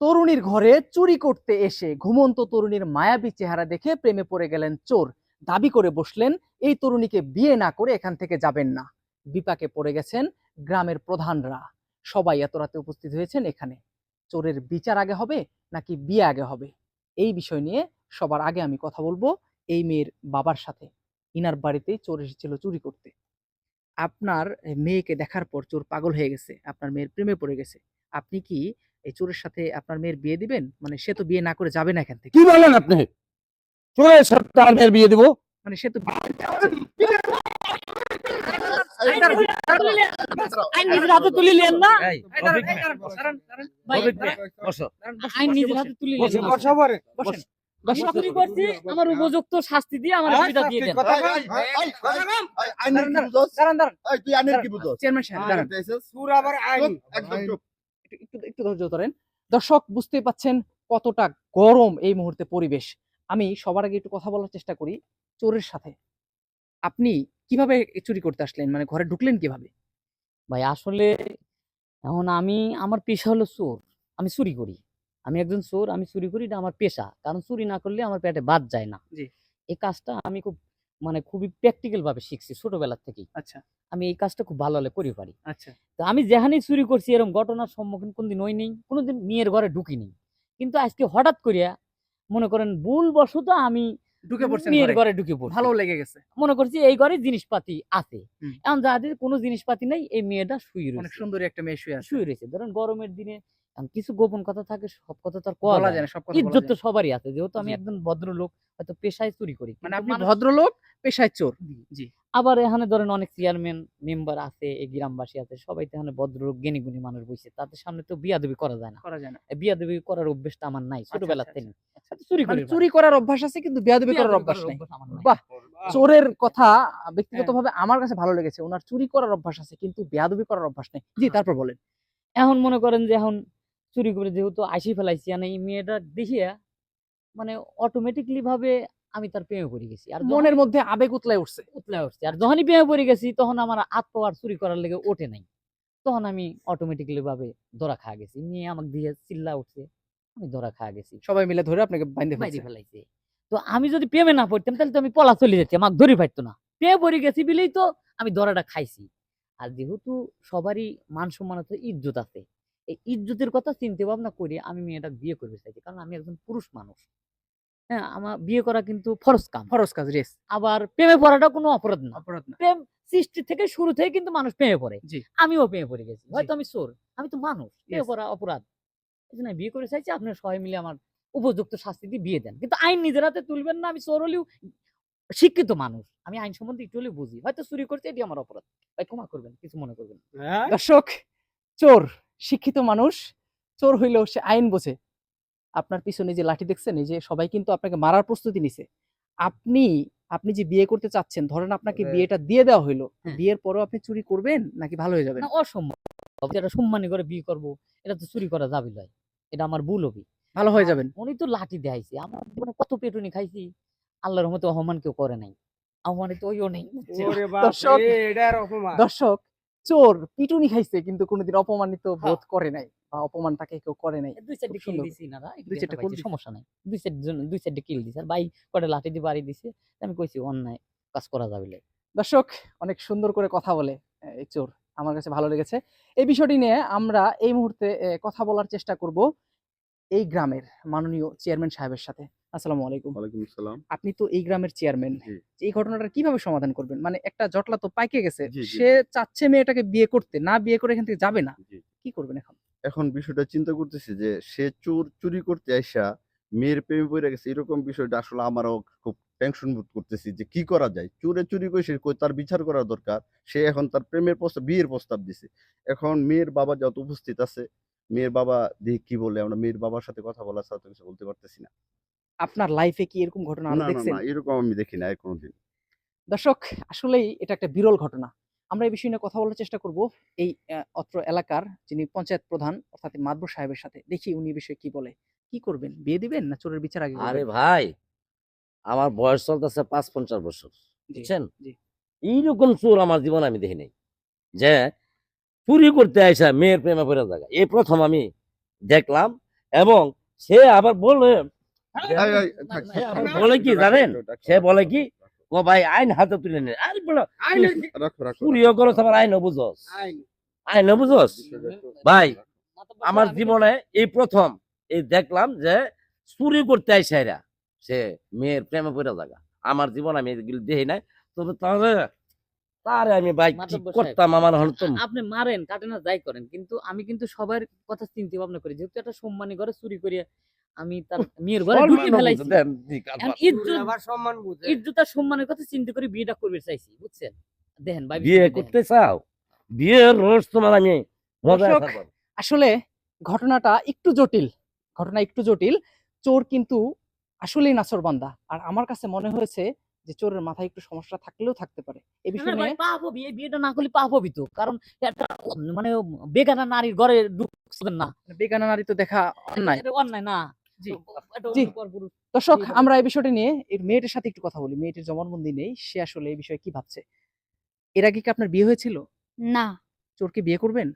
তরুণীর ঘরে চুরি করতে এসে ঘুমন্ত তরুণীর মায়াবী চেহারা দেখে প্রেমে পড়ে গেলেন চোর। দাবি করে বসলেন, এই তরুণীকে বিয়ে না করে এখান থেকে যাবেন না। বিপাকে পড়ে গেছেন গ্রামের প্রধানরা। সবাই এত রাতে উপস্থিত হয়েছেন এখানে। চোরের বিচার আগে হবে নাকি বিয়ে আগে হবে? এই বিষয় নিয়ে সবার আগে আমি কথা বলব এই মেয়ের বাবার সাথে। ইনার বাড়িতেই চোর এসেছিল চুরি করতে। আপনার মেয়েকে দেখার পর চোর পাগল হয়ে গেছে। আপনার মেয়ের প্রেমে পড়ে গেছে। আপনি কি এই চোরের সাথে আপনার মেয়ের বিয়ে দিবেন? মানে সে তো বিয়ে না করে যাবে না এখান থেকে। কি বলেন আপনি? চোরের সাথে তার মেয়ের বিয়ে দিব? মানে সে তো আমার উপযুক্ত শাস্তি দিয়ে আমার দিয়ে দেন। চেয়ারম্যান সাহেব, দাঁড়ান। আবার একদম চুপ। একটু- একটু ধৈর্য ধরেন। দর্শক বুঝতেই পাচ্ছেন কতটা গরম এই মুহূর্তে পরিবেশ। আমি সবার আগে একটু কথা বলার চেষ্টা করি চোরের সাথে। আপনি কীভাবে চুরি করতে আসলেন? মানে ঘরে ঢুকলেন কীভাবে? ভাই আসলে এখন আমি আমার পেশা হলো চোর। আমি চুরি করি। আমি একজন চোর আমি চুরি করি এটা আমার পেশা। কারণ চুরি না করলে আমার পেটে বাদ যায় না। এই কাজটা আমি খুব মানে খুবই প্র্যাকটিক্যাল ভাবে শিখছি ছোটবেলা থেকেই। আচ্ছা। আমি এই কাজটা খুব ভালো হলে করি পারি। আচ্ছা। তো আমি যেখানেই চুরি করছি এরকম ঘটনার সম্মুখীন কোনদিন হই নেই কোনোদিন মেয়ের ঘরে ঢুকিনি। কিন্তু আজকে হঠাৎ করিয়া মনে করেন ভুল বশত আমি ঢুকে পড়ছি মেয়ের ঘরে। ঢুকে পড়ছি। ভালো লেগে গেছে। মনে করছি এই ঘরে জিনিসপাতি আছে। এখন যাদের কোনো জিনিসপাতি নেই এই মেয়েটা শুয়ে অনেক রয়েছে। সুন্দরী একটা মেয়ে শুয়ে আছে। শুয়ে রয়েছে। ধরেন গরমের দিনে কিছু গোপন কথা থাকে সব কথা তো আর বলা যায় না। সব কথা ইজ্জত তো সবারই আছে। যেহেতু আমি। একজন ভদ্রলোক হয়তো পেশায় চুরি করি। মানে আপনি ভদ্রলোক পেশায় চোর। জি। আবার এখানে ধরেন অনেক চেয়ারম্যান মেম্বার আছে এই গ্রামবাসী আছে সবাই তো এখানে ভদ্রলোক জ্ঞানী গুণী মানুষ বসে। তাদের সামনে তো বিয়াদবি করা যায় না। করা যায় না। বিয়াদবি করার অভ্যেসটা আমার নাই ছোটবেলা আচ্ছা, থেকে আচ্ছা। চুরি মানে করি চুরি করার অভ্যাস আছে কিন্তু বেয়াদবি করার অভ্যাস নাই। বাহ! চোরের কথা ব্যক্তিগতভাবে আমার কাছে ভালো লেগেছে। ওনার চুরি করার অভ্যাস আছে কিন্তু বেয়াদবি করার অভ্যাস নেই। জি তারপর বলেন। এখন মনে করেন যে এখন চুরি করে যেহেতু আইসি ফেলাইছি আর এই মেয়েটা দেখিয়া মানে অটোমেটিকলি ভাবে আমি তার প্রেমে পড়ে গেছি। আর মনের মধ্যে আবেগ উতলায় উঠছে। উতলা উঠছে। আর যখনই প্রেমে পড়ে গেছি তখন আমার হাত পা আর চুরি করার লেগে ওঠে নাই। তখন আমি অটোমেটিকলি ভাবে ধরা খা গেছি। মেয়ে আমাকে দিয়ে চিল্লা উঠছে আমি ধরা খা গেছি। সবাই মিলে ধরে আপনাকে বাইন্ধে বাইরে ফেলাইছে। তো আমি যদি প্রেমে না পড়তাম তাহলে তো আমি পলা চলে যেতাম আমাকে ধরে পাইতো না। প্রেমে পড়ে গেছি বলেই তো আমি ধরাটা খাইছি। আর যেহেতু সবারই মান সম্মান ইজ্জত আছে এই ইজ্জতের কথা চিন্তা ভাবনা করে আমি মেয়েটা বিয়ে করতে চাইছি। কারণ আমি একজন পুরুষ মানুষ। হ্যাঁ আমার বিয়ে করা কিন্তু ফরজ কাম। ফরজ কাজ রেস আবার প্রেমে পড়াটা কোনো অপরাধ না। অপরাধ না। প্রেম সৃষ্টি থেকে শুরু থেকে কিন্তু মানুষ প্রেমে পড়ে। আমিও প্রেমে পড়ে গেছি। হয়তো আমি চোর আমি তো মানুষ। প্রেমে পড়া অপরাধ। এই জন্য বিয়ে করে চাইছি আপনার সবাই মিলে আমার উপযুক্ত শাস্তি দিয়ে বিয়ে দেন। কিন্তু আইন নিজের হাতে তুলবেন না আমি চোর হলেও শিক্ষিত মানুষ। আমি আইন সম্বন্ধে একটু হলেও বুঝি। হয়তো চুরি করছে এটি আমার অপরাধ। ভাই ক্ষমা করবেন কিছু মনে করবেন। হ্যাঁ? দর্শক চোর। শিক্ষিত মানুষ চোর হইলেও সে আইন বোঝে। আপনার পিছনে যে লাঠি দেখছেন এই যে সবাই কিন্তু আপনাকে মারার প্রস্তুতি নিছে। আপনি আপনি যে বিয়ে করতে চাচ্ছেন ধরেন আপনাকে হ্যাঁ। বিয়েটা দিয়ে দেওয়া হইল হ্যাঁ। বিয়ের পরেও আপনি চুরি করবেন নাকি ভালো হয়ে যাবেন? অসম্ভব। যেটা সম্মানী করে বিয়ে করব এটা তো চুরি করা যাবে নয় এটা আমার ভুল হবে। ভালো হয়ে যাবেন। উনি তো লাঠি দেখাইছে আমার জীবনে কত পেটুনি খাইছি। আল্লাহর মতো অহমান কেউ করে নাই। অপমানিত ওইও নেই? দর্শক। দর্শক চোর পিটুনি খাইছে কিন্তু কোনোদিন অপমানিত হ্যাঁ। বোধ করে নাই বা অপমান তাকে কেউ করে নাই। দুই চারটে কিল দিছি না দুই চারটে দিছি। সমস্যা নাই। দুই দুই চারটে কিল দিছে। আর ভাই কটা লাঠি দিয়ে বাড়ি দিছে আমি কইছি অন্যায় কাজ করা যাবে দর্শক অনেক সুন্দর করে কথা বলে এই চোর। আমার কাছে ভালো লেগেছে। এই বিষয়টি নিয়ে আমরা এই মুহূর্তে কথা বলার চেষ্টা করব এই গ্রামের মাননীয় চেয়ারম্যান সাহেবের সাথে। আসসালামু আলাইকুম। ওয়ালাইকুম আসসালাম। আপনি তো এই গ্রামের চেয়ারম্যান। এই ঘটনাটা কীভাবে সমাধান করবেন? মানে একটা জটলা তো পাইকে গেছে। সে চাচ্ছে মেয়েটাকে বিয়ে করতে না বিয়ে করে এখান থেকে যাবে না। কি করবেন এখন? এখন বিষয়টা চিন্তা করতেছি যে সে চোর চুরি করতে আইসা মেয়ের প্রেমে পড়ে গেছে এরকম বিষয়টা আসলে আমারও খুব টেনশন বোধ করতেছি যে কি করা যায়? চোরে চুরি করে সে তার বিচার করা দরকার। সে এখন তার প্রেমের প্রস্তাব বিয়ের প্রস্তাব দিছে। এখন মেয়ের বাবা যত উপস্থিত আছে মেয়ের বাবা দেখি কি বলে? আমরা মেয়ের বাবার সাথে কথা বলা ছাড়া তো কিছু বলতে পারতেছি না। আপনার লাইফে কি এরকম ঘটনা না আরও না দেখছেন? না এরকম আমি দেখি না কোনোদিন। দর্শক আসলেই এটা একটা বিরল ঘটনা। আমরা এই বিষয় নিয়ে কথা বলার চেষ্টা করব। এই অত্র এলাকার যিনি পঞ্চায়েত প্রধান অর্থাৎ মাদবর সাহেবের সাথে দেখি উনি বিষয়ে কি বলে। কি করবেন? বিয়ে দিবেন না চোরের বিচার আগে আরে ভাই আমার বয়স চলতেছে পাঁচ পঞ্চাশ বছর বুঝছেন। এইরকম চোর আমার জীবনে আমি দেখি নাই। যে চুরি করতে আইসা মেয়ের প্রেমে পড়ে জায়গা এই প্রথম আমি দেখলাম এবং সে আবার বলে বলে কি জানেন? সে বলে কি ও ভাই আইন হাতে তুলে নে। আরে বলো রাখো, রাখো, চুরিও করো তোমার আইন বুঝোস। আইন। বুঝোস? ভাই, আমার জীবনে এই প্রথম এই দেখলাম যে চুরি করতে আইসে এরা। সে মেয়ের প্রেমে পড়ে জায়গা। আমার জীবন আমি এগুলো দেখি নাই। তবে তাহলে তারে আমি ভাই কি করতাম আমার হল তো আপনি মারেন কাটে না যাই করেন। কিন্তু আমি কিন্তু সবার কথা চিন্তা ভাবনা করি। যেহেতু একটা সম্মানী করে চুরি করিয়া আমি তার মেয়ের ঘরে ঢুকে ফেলাইছি। ইজ্জত ইজ্জত আর সম্মানের কথা চিন্তা করে বিয়েটা করবে চাইছি বুঝছেন? দেখেন ভাই বিয়ে করতে চাও? বিয়ের রোজ তোমার আমি আসলে ঘটনাটা একটু জটিল। ঘটনা একটু জটিল। চোর কিন্তু আসলেই নাসরবান্দা আর আমার কাছে মনে হয়েছে যে চোরের মাথায় একটু সমস্যা থাকলেও থাকতে পারে। এই বিষয় নিয়ে পাপ হবি এই বিয়েটা না করলে পাপ হবি তো। কারণ একটা মানে বেগানা নারীর ঘরে ঢুকছেন না। বেগানা নারী তো দেখা অন্যায়। অন্যায় না। দর্শক আমরা এই বিষয়টা নিয়ে এই মেয়েটির সাথে একটু কথা বলি। মেয়েটির জবানবন্দি নেই সে আসলে এই বিষয়ে কি ভাবছে? এর আগে কি আপনার বিয়ে হয়েছিল? না। চোরকে বিয়ে করবেন?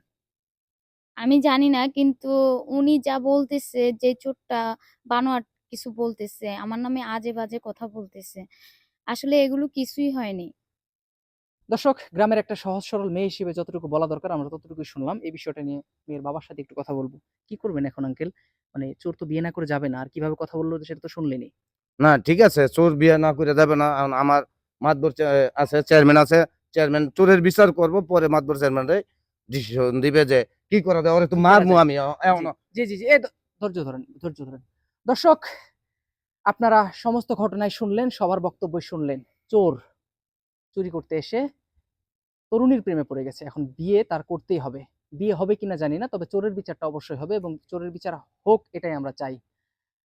আমি জানি না কিন্তু উনি যা বলতেছে যে চোরটা বানোয়াট কিছু বলতেছে আমার নামে আজে বাজে কথা বলতেছে আসলে এগুলো কিছুই হয়নি। দর্শক গ্রামের একটা সহজ সরল মেয়ে হিসেবে যতটুকু বলা দরকার আমরা ততটুকুই শুনলাম। এই বিষয়টা নিয়ে মেয়ের বাবার সাথে একটু কথা বলব। কি করবেন এখন আঙ্কেল? মানে চোর তো বিয়ে না করে যাবে না। আর কীভাবে কথা বলল সেটা তো শুনলেনি না ঠিক আছে চোর বিয়ে না করে যাবে না। আমার মাতবর আছে চেয়ারম্যান আছে। চেয়ারম্যান চোরের বিচার করব পরে মাতবর চেয়ারম্যান ডিসিশন দিবে যে কি করা যায়। ওরে তো মারমু আমি এ- জি জি জি দ- ধৈর্য ধরেন ধৈর্য ধরেন। দর্শক আপনারা সমস্ত ঘটনায় শুনলেন সবার বক্তব্য শুনলেন। চোর চুরি করতে এসে তরুণীর প্রেমে পড়ে গেছে। এখন বিয়ে তার করতেই হবে। বিয়ে হবে কিনা জানি না, তবে চোরের বিচারটা অবশ্যই হবে এবং চোরের বিচার হোক এটাই আমরা চাই।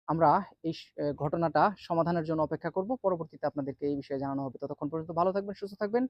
আমরা এই ঘটনাটা সমাধানের জন্য অপেক্ষা করব। পরবর্তীতে আপনাদেরকে এই বিষয়ে জানানো হবে। ততক্ষণ পর্যন্ত ভালো থাকবেন, সুস্থ থাকবেন।